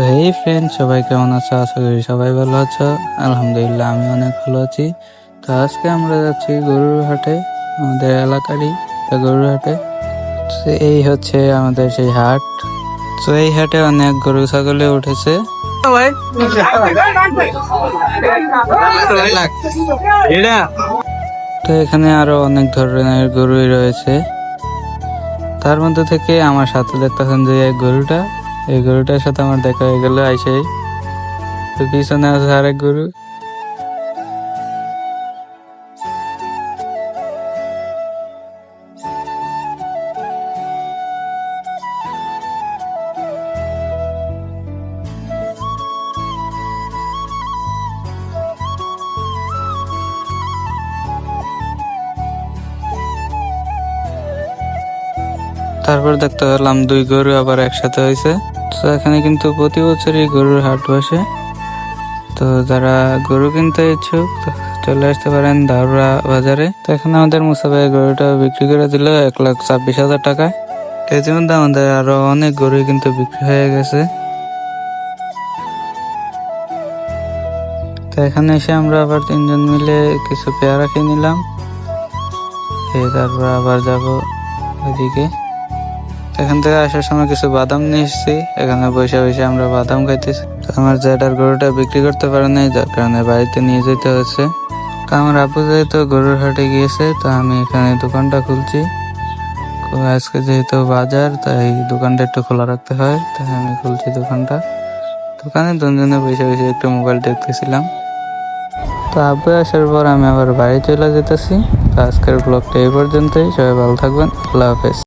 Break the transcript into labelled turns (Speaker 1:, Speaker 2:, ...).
Speaker 1: তো এই ফ্রেন্ড সবাই কেমন আছো? আশা করি সবাই ভালো আছো। আলহামদুলিল্লাহ আমি অনেক ভালো আছি। তো আজকে আমরা যাচ্ছি গরুর হাটে আমাদের এলাকারই তো গরুর হাটে। তো এই হচ্ছে আমাদের সেই হাট। তো এই হাটে অনেক গরু ছাগলে উঠেছে। তো এখানে আরও অনেক ধরনের গরুই রয়েছে। তার মধ্যে থেকে আমার সাথে দেখতেছেন যে এই গরুটা। এই গরুটার সাথে আমার দেখা হয়ে গেল, আইসেই। তো পিছনে আছে আরেক গরু। তারপর দেখতে পেলাম দুই গরু আবার একসাথে হয়েছে। তো এখানে কিন্তু প্রতি বছরই গরুর হাট বসে। তো যারা গরু কিনতে ইচ্ছুক চলে আসতে পারেন দারুরা বাজারে। তো এখানে আমাদের মুসাফাই গরুটা বিক্রি করে দিল এক লাখ ছাব্বিশ হাজার টাকায়। তো ইতিমধ্যে আমাদের আরও অনেক গরুই কিন্তু বিক্রি হয়ে গেছে। তো এখানে এসে আমরা আবার তিনজন মিলে কিছু পেয়ারা খেয়ে নিলাম। তারপর আবার যাব ওইদিকে। এখান থেকে আসার সময় কিছু বাদাম নিয়ে এসেছি। এখানে বসে বসে আমরা বাদাম খাইতেছি। আমার জেডার গরুটা বিক্রি করতে পারে নাই, যার কারণে বাড়িতে নিয়ে যেতে হচ্ছে। তো আমার আপু যেহেতু গরুর হাটে গিয়েছে, তো আমি এখানে দোকানটা খুলছি। আজকে যেহেতু বাজার, তাই দোকানটা একটু খোলা রাখতে হয়, তাই আমি খুলছি দোকানটা। দোকানে দুজনে বসে বসে একটু মোবাইল দেখতেছিলাম। তো আব্বু আসার পর আমি আবার বাড়ি চলে যেতেছি। তো আজকের ব্লগটা এই পর্যন্তই। সবাই ভালো থাকবেন। আল্লাহ হাফেজ।